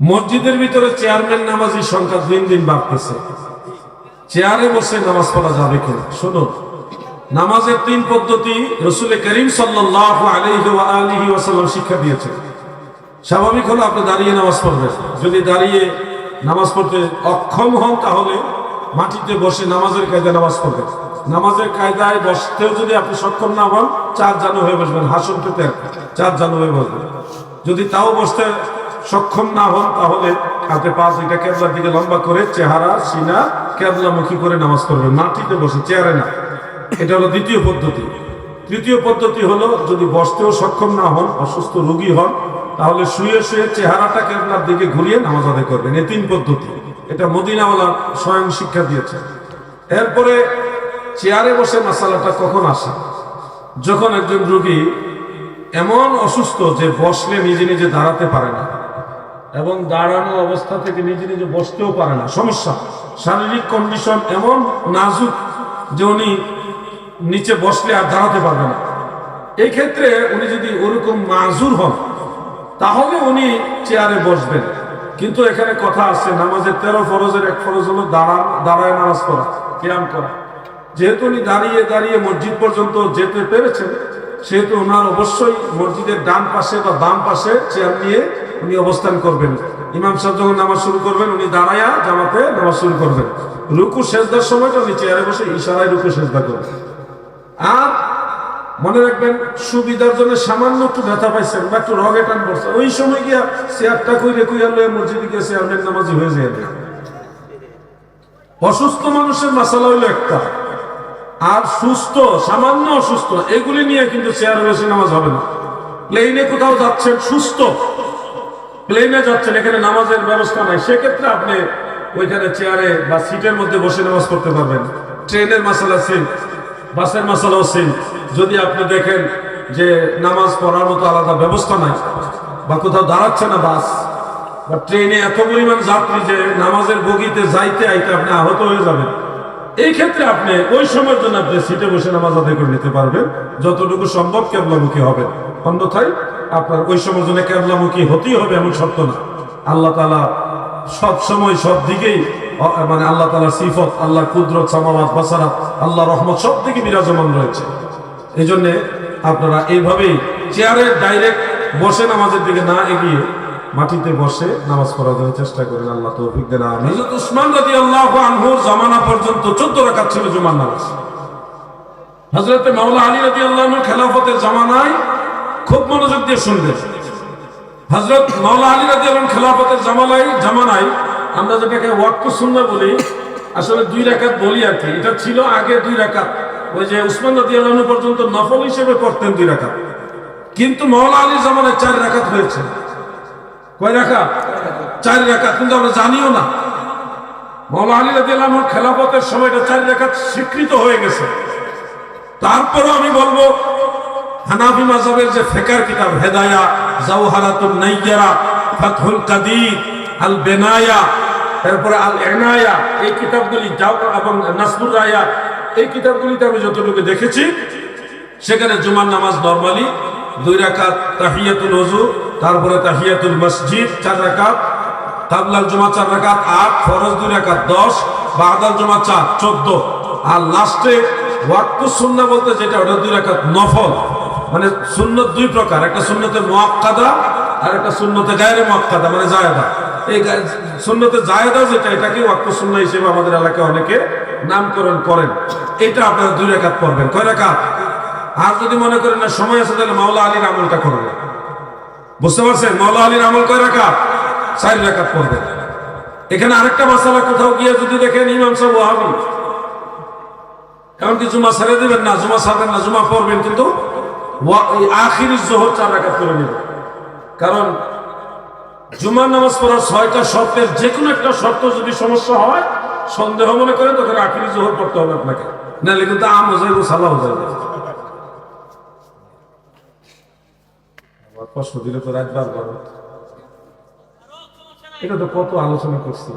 মসজিদের ভিতরে চেয়ারম্যান নামাজির সংখ্যা দিন দিন বাড়তেছে। চেয়ারে বসে নামাজ পড়া যাবে কিনা? শুনুন। নামাজের তিন পদ্ধতি রসুল করিম ওয়াসাল্লাম শিক্ষা দিয়েছে স্বাভাবিক হলো আপনি দাঁড়িয়ে নামাজ পড়বেন। যদি দাঁড়িয়ে নামাজ পড়তে অক্ষম হন তাহলে মাটিতে বসে নামাজের কায়দায় নামাজ পড়বেন। নামাজের কায়দায় বসতেও যদি আপনি সক্ষম না হন, চার জানু হয়ে বসবেন, হাসন পেতে চার জানু হয়ে বসবেন। যদি তাও বসতে সক্ষম না হন, তাহলে হাতে পা দুইটা কেবলার দিকে লম্বা করে চেহারা, সিনা, কেবলামুখী করে নামাজ পড়বেন। মাটিতে বসে, চেয়ারে না। এটা হলো দ্বিতীয় পদ্ধতি। তৃতীয় পদ্ধতি হলো, যদি বসতেও সক্ষম না হন, অসুস্থ রোগী হন, তাহলে শুয়ে শুয়ে চেহারাটা আপনার দিকে ঘুরিয়ে নামাজ আদায় করবেন। এই তিন পদ্ধতি। এটা মদিনাওয়ালা স্বয়ং শিক্ষা দিয়েছে এরপরে চেয়ারে বসে মাসালাটা কখন আসে? যখন একজন রোগী এমন অসুস্থ যে বসলে নিজে নিজে দাঁড়াতে পারে না এবং দাঁড়ানো অবস্থা থেকে নিজে নিজে বসতেও পারে না। সমস্যা। শারীরিক কন্ডিশন এমন নাজুক যে উনি নিচে বসলে আর দাঁড়াতে পারবে না। এই ক্ষেত্রে উনি যদি ওরকম মাজুর হন, তাহলে উনি চেয়ারে বসবেন। কিন্তু এখানে কথা আছে, নামাজের তেরো ফরজের এক ফরজ হলো দাঁড়ান দাঁড়ায় নামাজ পড়া কিরাম করা। যেহেতু উনি দাঁড়িয়ে দাঁড়িয়ে মসজিদ পর্যন্ত যেতে পেরেছেন, সেহেতু ওনার অবশ্যই মসজিদের ডান পাশে বা বাম পাশে চেয়ার নিয়ে উনি অবস্থান করবেন। ইমাম সাহেব যখন নামাজ শুরু করবেন, উনি দাঁড়ায়া জামাতে নামাজ শুরু করবেন। রুকু সেজদার সময়টা উনি চেয়ারে বসে ইশারায় রুকু সেজদা করবেন। আর মনে রাখবেন, সুবিধার জন্য সামান্য একটু ব্যথা পাইছেন, বা একটু রগে টান পড়ছে। ওই সময় গিয়া চেয়ারটা কইরে কইয়া লয়ে মসজিদে গিয়ে চেয়ারম্যান নামাজি হয়ে যায়। অসুস্থ মানুষের মাসালা হইল একটা। আর সুস্থ, সামান্য অসুস্থ, এগুলি নিয়ে কিন্তু চেয়ার বসে নামাজ হবে না। প্লেনে কোথাও যাচ্ছেন, সুস্থ। প্লেনে যাচ্ছেন, এখানে নামাজের ব্যবস্থা নাই। সেক্ষেত্রে আপনি ওইখানে চেয়ারে বা সিটের মধ্যে বসে নামাজ পড়তে পারবেন। ট্রেনের মাসালা সিল বাসের মাসালাও সিল যদি আপনি দেখেন যে নামাজ পড়ার মতো আলাদা ব্যবস্থা নাই, বা কোথাও দাঁড়াচ্ছে না বাস, বা ট্রেনে এত পরিমাণ যাত্রী যে নামাজের বগিতে যাইতে আইতে আপনি আহত হয়ে যাবেন। এই ক্ষেত্রে আপনি ওই সময়ের জন্য আপনি সিটে বসে নামাজ আদায় করে নিতে পারবেন। যতটুকু সম্ভব কেবলামুখী হবে অন্যথায় আপনার ওই সময়ের জন্য কেবলামুখী হতেই হবে এমন শর্ত না। আল্লাহ তালা সব সময় সব দিকেই মানে আল্লাহ তালা সিফত আল্লাহ কুদরত সামাবাদ বাসারাত আল্লাহ রহমত সব দিকে বিরাজমান রয়েছে। এই জন্যে আপনারা এইভাবেই চেয়ারে ডাইরেক্ট বসে নামাজের দিকে না এগিয়ে মাটিতে বসে নামাজ পড়ার জন্য চেষ্টা করেন। আল্লাহ তৌফিক দেন উসমান রাদি আল্লাহ আনহুর জামানা পর্যন্ত চোদ্দ রাকাত ছিল জুমার নামাজ। হজরতে মাওলা আলী রাদি আল্লাহর খেলাফতের জামানায় খুব মনোযোগ দিয়ে শুনবেন। হজরত মাওলা আলী রাদি আল্লাহ খেলাফতের জামানায় জামানায় আমরা যেটাকে ওয়াক্ত সুন্না বলি, আসলে দুই রাকাত বলি আর কি। এটা ছিল আগে দুই রাকাত। ওই যে উসমান রাদি আল্লাহ পর্যন্ত নফল হিসেবে পড়তেন দুই রাকাত। কিন্তু মাওলা আলীর জামানায় চার রাকাত হয়েছে। কয় রাকাত? চার রাকাত। কিন্তু আমরা জানিও না। মাওলা আলী রাজি রাদিয়াল্লাহুর খেলাফতের সময়টা চার রাকাত স্বীকৃত হয়ে গেছে। তারপরও আমি বলব হানাফি মাযহাবের যে ফেকার কিতাব, হেদায়া, জাওহারাতুন নাইয়ারা, ফাতহুল কাদির আল বেনায়া তারপরে আল এনায়া এই কিতাবগুলি যাও এবং নাসবুর রায়া, এই কিতাবগুলিতে আমি যতটুকু দেখেছি, সেখানে জুমার নামাজ নরমালি, দুই রাকাত তাহিয়াতুল ওযু, তারপরে তাহিয়াতুল মসজিদ চার রাকাত, তাবলাল জুমা চার রাকাত আট, ফরজ দুই রাকাত দশ, বাদাল জুমা চার, চোদ্দ। আর লাস্টে ওয়াক্ত সুন্না বলতে যেটা, ওটা দুই রাকাত নফল। মানে সুন্নত দুই প্রকার, একটা সুন্নতে মুআক্কাদা আর একটা সুন্নতে গায়ের মুআক্কাদা মানে জায়েদা এই সুন্নতে জায়েদা যেটা এটাকে ওয়াক্ত সুন্না হিসেবে আমাদের এলাকায় অনেকে নামকরণ করেন। এটা আপনারা দুই রেখাত পড়বেন। কয় রাকাত? আর যদি মনে করেন না সময় আছে, তাহলে মাওলা আলীর আমলটা করবেন। বুঝতে পারছেন? মাওলা আলীর আমল কয় রাকাত? চার রাকাত পড়বে এখানে আরেকটা মাসালা কোথাও গিয়ে যদি দেখেন ইমাম সাহেব ওয়াহাবি। এমনকি জুমা ছেড়ে দেবেন না? জুমা ছাড়বেন না? জুমা পড়বেন কিন্তু আখির জোহর চার রাকাত করে নেবেন কারণ জুমার নামাজ পড়ার ছয়টা শর্তের যে কোনো একটা শর্ত যদি সমস্যা হয়, সন্দেহ মনে করেন, তখন আখিরি জোহর পড়তে হবে আপনাকে। নাহলে কিন্তু আম হয়ে সালা হয়ে যাবে। প্রশ্ন দিলে তো রাখবার এটা তো কত আলোচনা করছি।